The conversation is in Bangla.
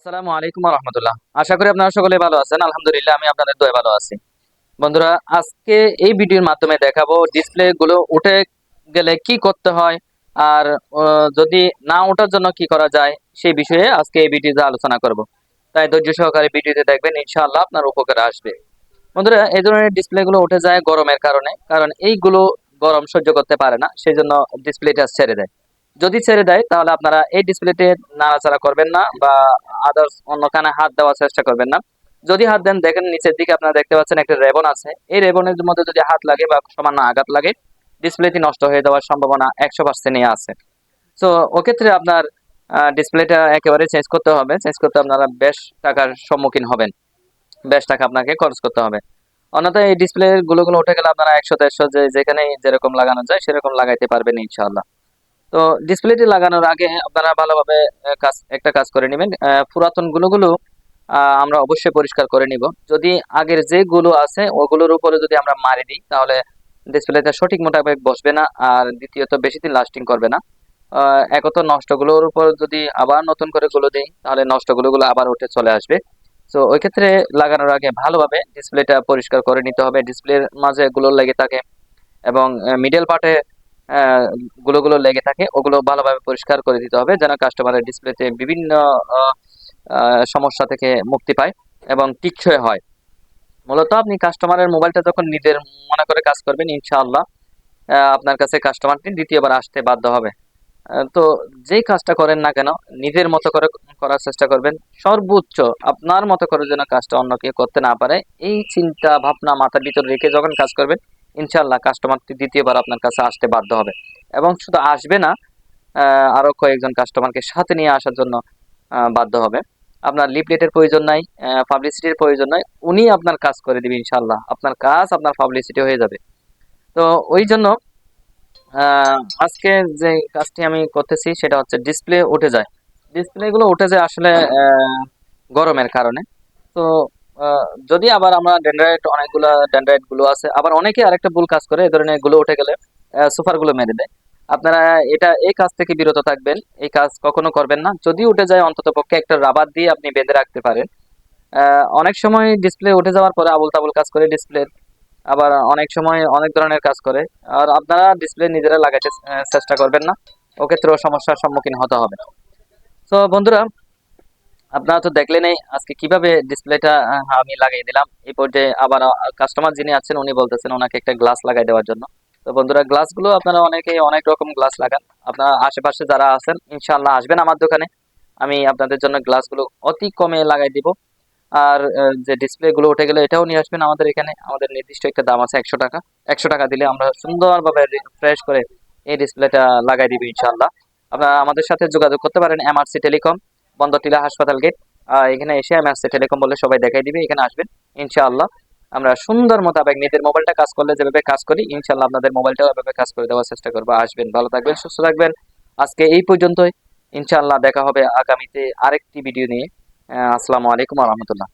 আসসালামু আলাইকুম রহমতুল্লাহ আশা করি আপনারা সকলে ভালো আছেন। আলহামদুলিল্লাহ, আমি আপনাদের দয়ে ভালো আছি। বন্ধুরা, আজকে এই ভিডিওর মাধ্যমে দেখাবো ডিসপ্লে গুলো উঠে গেলে কি করতে হয় আর যদি না ওঠার জন্য কি করা যায় সেই বিষয়ে আজকে এই ভিডিওতে আলোচনা করব। তাই ধৈর্য সহকারে ভিডিওতে দেখবেন, ইনশাআল্লাহ আপনার উপকারে আসবে। বন্ধুরা, এই ধরনের ডিসপ্লে গুলো উঠে যায় গরমের কারণে, কারণ এইগুলো গরম সহ্য করতে পারে না সেই জন্য ডিসপ্লেটা ছেড়ে দেয়। যদি ছেড়ে দেয়, তাহলে আপনারা এই ডিসপ্লেতে নাড়াচাড়া করবেন না বা আদার্স অন্য কানে হাত দেওয়ার চেষ্টা করবেন না। যদি হাত দেন, দেখেন নিচের দিকে আপনারা দেখতে পাচ্ছেন একটা রেবন আছে। এই রেবনের মধ্যে যদি হাত লাগে বা সামান্য আঘাত লাগে ডিসপ্লেটি নষ্ট হয়ে যাওয়ার সম্ভাবনা একশো পার্সেন্টই আছে। তো ওক্ষেত্রে আপনার ডিসপ্লেটা একেবারে চেঞ্জ করতে হবে। চেঞ্জ করতে আপনারা বেশ টাকার সম্মুখীন হবেন। বেশ টাকা আপনাকে খরচ করতে হবে। অন্যথায় এই ডিসপ্লে গুলো গুলো উঠে গেলে আপনারা একশো, দেড়শো, যে যেখানে যেরকম লাগানো যায়, সেরকম লাগাইতে পারবেন ইনশাআল্লাহ। তো ডিসপ্লেটি লাগানোর আগে আপনারা ভালোভাবে কাজ, একটা কাজ করে নেবেন। পুরাতন গুলোগুলো আমরা অবশ্যই পরিষ্কার করে নিব। যদি আগের যে গুলো আছে, ওগুলোর উপরে যদি আমরা মারি দিই, তাহলে ডিসপ্লেটা সঠিক মোতাবেক বসবে না, আর দ্বিতীয়ত বেশি দিন লাস্টিং করবে না। একত নষ্টগুলোর উপর যদি আবার নতুন করে গুলো দিই, তাহলে নষ্টগুলো গুলো আবার উঠে চলে আসবে। তো ওই ক্ষেত্রে লাগানোর আগে ভালোভাবে ডিসপ্লেটা পরিষ্কার করে নিতে হবে। ডিসপ্লের মাঝে গুলো লেগে থাকে এবং মিডল পার্টে গুলো গুলো লেগে থাকে, ওগুলো ভালোভাবে পরিষ্কার করে দিতে হবে যেন কাস্টমারের ডিসপ্লেতে বিভিন্ন সমস্যা থেকে মুক্তি পায় এবং টিকসই হয়। মূলত আপনি কাস্টমারের মোবাইলটা যখন নিজের মনে করে কাজ করবেন, ইনশাআল্লাহ আপনার কাছে কাস্টমারটি দ্বিতীয়বার আসতে বাধ্য হবে। তো যেই কাজটা করেন না কেন, নিজের মতো করে করার চেষ্টা করবেন। সর্বোচ্চ আপনার মতো করে যেন কাজটা অন্য কেউ করতে না পারে, এই চিন্তা ভাবনা মাথার ভিতরে রেখে যখন কাজ করবেন ইনশাল্লাহ কাস্টমারটি দ্বিতীয়বার আপনার কাছে আসতে বাধ্য হবে। এবং শুধু আসবে না আহ, আরও কয়েকজন কাস্টমারকে সাথে নিয়ে আসার জন্য বাধ্য হবে। আপনার লিফলেটের প্রয়োজন নাই পাবলিসিটির প্রয়োজন নাই উনি আপনার কাজ করে দিবে ইনশাল্লাহ আপনার কাজ আপনার পাবলিসিটি হয়ে যাবে। তো ওই জন্য আজকে যে কাজটি আমি করতেছি সেটা হচ্ছে ডিসপ্লে উঠে যায়। ডিসপ্লেগুলো উঠে যায় আসলে গরমের কারণে। তো যদি আবার আমরা ডেন্ড্রাইট অনেকগুলো ডেন্ড্রাইটগুলো আছে আবার অনেকে আরেকটা ভুল কাজ করে এই ধরনেরগুলো উঠে গেলে সুপারগুলো মেরে দেয়। আপনারা এটা এই কাজ থেকে বিরত থাকবেন এই কাজ কখনো করবেন না। যদি উঠে যায় অন্তত পক্ষে একটা রাবার দিয়ে আপনি বেঁধে রাখতে পারেন। অনেক সময় ডিসপ্লে উঠে যাওয়ার পরে আবুল তাবুল কাজ করে ডিসপ্লে আবার অনেক সময় অনেক ধরনের কাজ করে। আর আপনারা ডিসপ্লে নিজেরা লাগাইতে আহ, চেষ্টা করবেন না। ওক্ষেত্রেও সমস্যার সম্মুখীন হতে হবে। তো বন্ধুরা আপনারা তো দেখলেনই আজকে কীভাবে ডিসপ্লেটা আমি লাগিয়ে দিলাম। এই পর্যায়ে আবার কাস্টমার যিনি আছেন, উনি বলতেছেন ওনাকে একটা গ্লাস লাগাই দেওয়ার জন্য। তো বন্ধুরা গ্লাসগুলো আপনারা অনেকে অনেক রকম গ্লাস লাগান। আপনারা আশেপাশে যারা আছেন, ইনশাআল্লাহ আসবেন আমার দোকানে। আমি আপনাদের জন্য গ্লাসগুলো অতি কমে লাগাই দিব। আর যে ডিসপ্লে গুলো উঠে গেলে, এটাও নিয়ে আসবেন আমাদের এখানে। আমাদের নির্দিষ্ট একটা দাম আছে একশো টাকা। একশো টাকা দিলে আমরা সুন্দরভাবে ফ্রেশ করে এই ডিসপ্লেটা লাগাই দিব ইনশাআল্লাহ। আপনারা আমাদের সাথে যোগাযোগ করতে পারেন এমআরসি টেলিকম বন্দরটিলা হাসপাতাল গেট এখানে এসে আমি আসছে টেলিকম বলে সবাই দেখাই দিবে, এখানে আসবেন, ইনশাআল্লাহ। আমরা সুন্দর মোতাবেক নিজের মোবাইলটা কাজ করলে যেভাবে কাজ করি ইনশাল্লাহ আপনাদের মোবাইলটাও এভাবে কাজ করে দেওয়ার চেষ্টা করব। আসবেন, ভালো থাকবেন, সুস্থ থাকবেন। আজকে এই পর্যন্তই, ইনশাআল্লাহ দেখা হবে আগামীতে আরেকটি ভিডিও নিয়ে। আসসালামু আলাইকুম রহমতুল্লাহ।